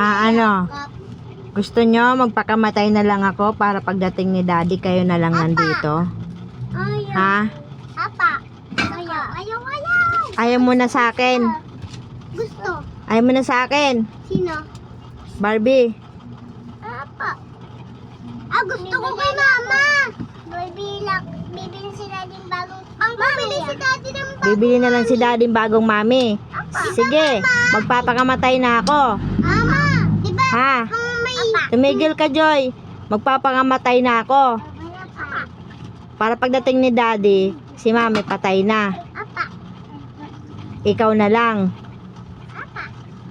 Ah, ano? Gusto nyo magpakamatay na lang ako para pagdating ni daddy kayo na lang nandito? Ayaw. Ha? Apa. Ayaw. Ayaw, ayaw. Ayaw mo na sa akin? Gusto. Ayaw mo na sa akin? Sino? Barbie? Apa. Ah, gusto ko kay mama. Bibili lang. Bibili si daddy ng bagong... Ang bibili si daddy ng bagong... Bibili na lang si daddy ng bagong mami. Sige, magpapakamatay na ako. Mama. Di ba? Ha? Tumigil ka, Joy. Magpapakamatay na ako. Para pagdating ni daddy, si mami patay na. Ikaw na lang.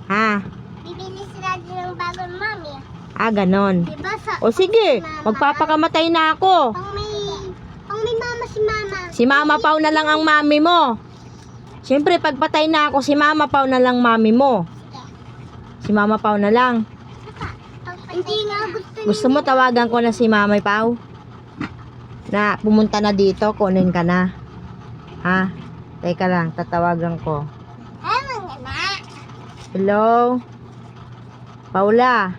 Ha? Bibili si daddy ng bagong mami. Ah, ganon. Di ba sa... O sige, magpapakamatay na ako. Pang may... Pang may mama si mama. Si Mama Pau na lang ang mami mo. Siyempre, pagpatay na ako, si Mama Pau na lang mami mo. Si Mama Pau na lang. Hindi nga gusto Gusto mo tawagan ko na si Mama Pau? Na pumunta na dito, kunin ka na. Ha? Teka lang, tatawagan ko. Na. Hello? Paula?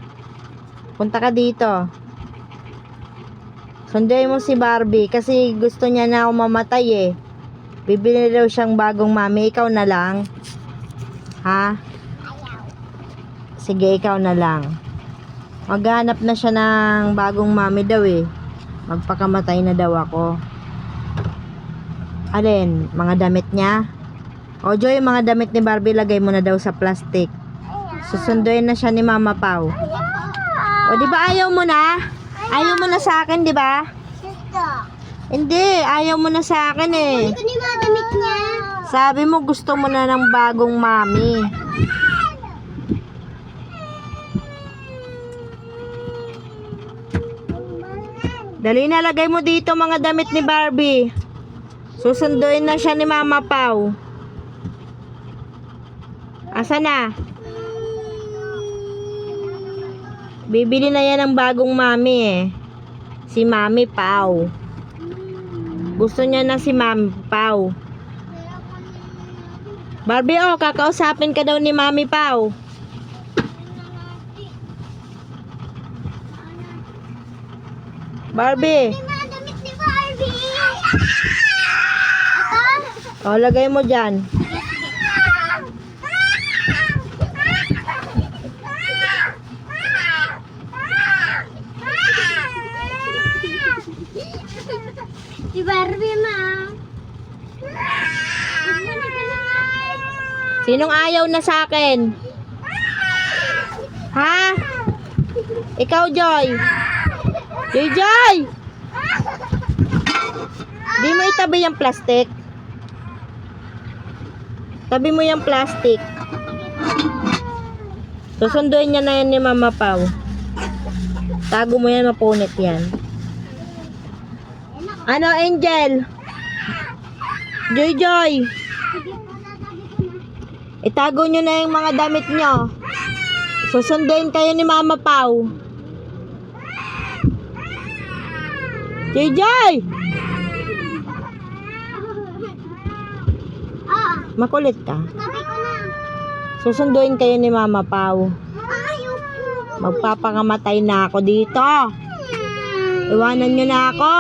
Punta ka dito. Sunduin mo si Barbie kasi gusto niya na ako mamatay eh. Bibili daw siyang bagong mami. Ikaw na lang. Ha? Sige, ikaw na lang. Maghanap na siya ng bagong mami daw eh. Magpakamatay na daw ako. Alin? Mga damit niya? O Joy, mga damit ni Barbie lagay mo na daw sa plastic. Susunduin na siya ni Mama Pau. O di ba ayaw mo na? Ayaw mo na sa akin, di ba? Gusto. Hindi, ayaw mo na sa akin eh. Ito ni mga damit niya. Sabi mo gusto mo na ng bagong mami. Dali na, lagay mo dito mga damit ni Barbie. Susunduin na siya ni Mama Pau. Asa na? Bibili na yan ng bagong mami eh. Si Mami Pau. Gusto niya na si Mami Pau. Barbie, oh, kakausapin ka daw ni Mami Pau. Barbie. Ito? oh, lagay mo dyan. Si Barbie, ma. Sinong ayaw na sa akin? Ha? Ikaw, Joy. Joy, Joy! Di mo itabi yung plastic. Tabi mo yung plastic. Susunduin niya na yan ni Mama Pau. Tago mo yan, mapunit yan. Ano, Angel? Joy, Joy. Itago nyo na yung mga damit nyo. Susunduin kayo ni Mama Pau. JJ! Ah, Makulit ka. na. Susunduin kayo ni Mama Pau. Magpapakamatay na ako dito. Iwanan nyo na ako.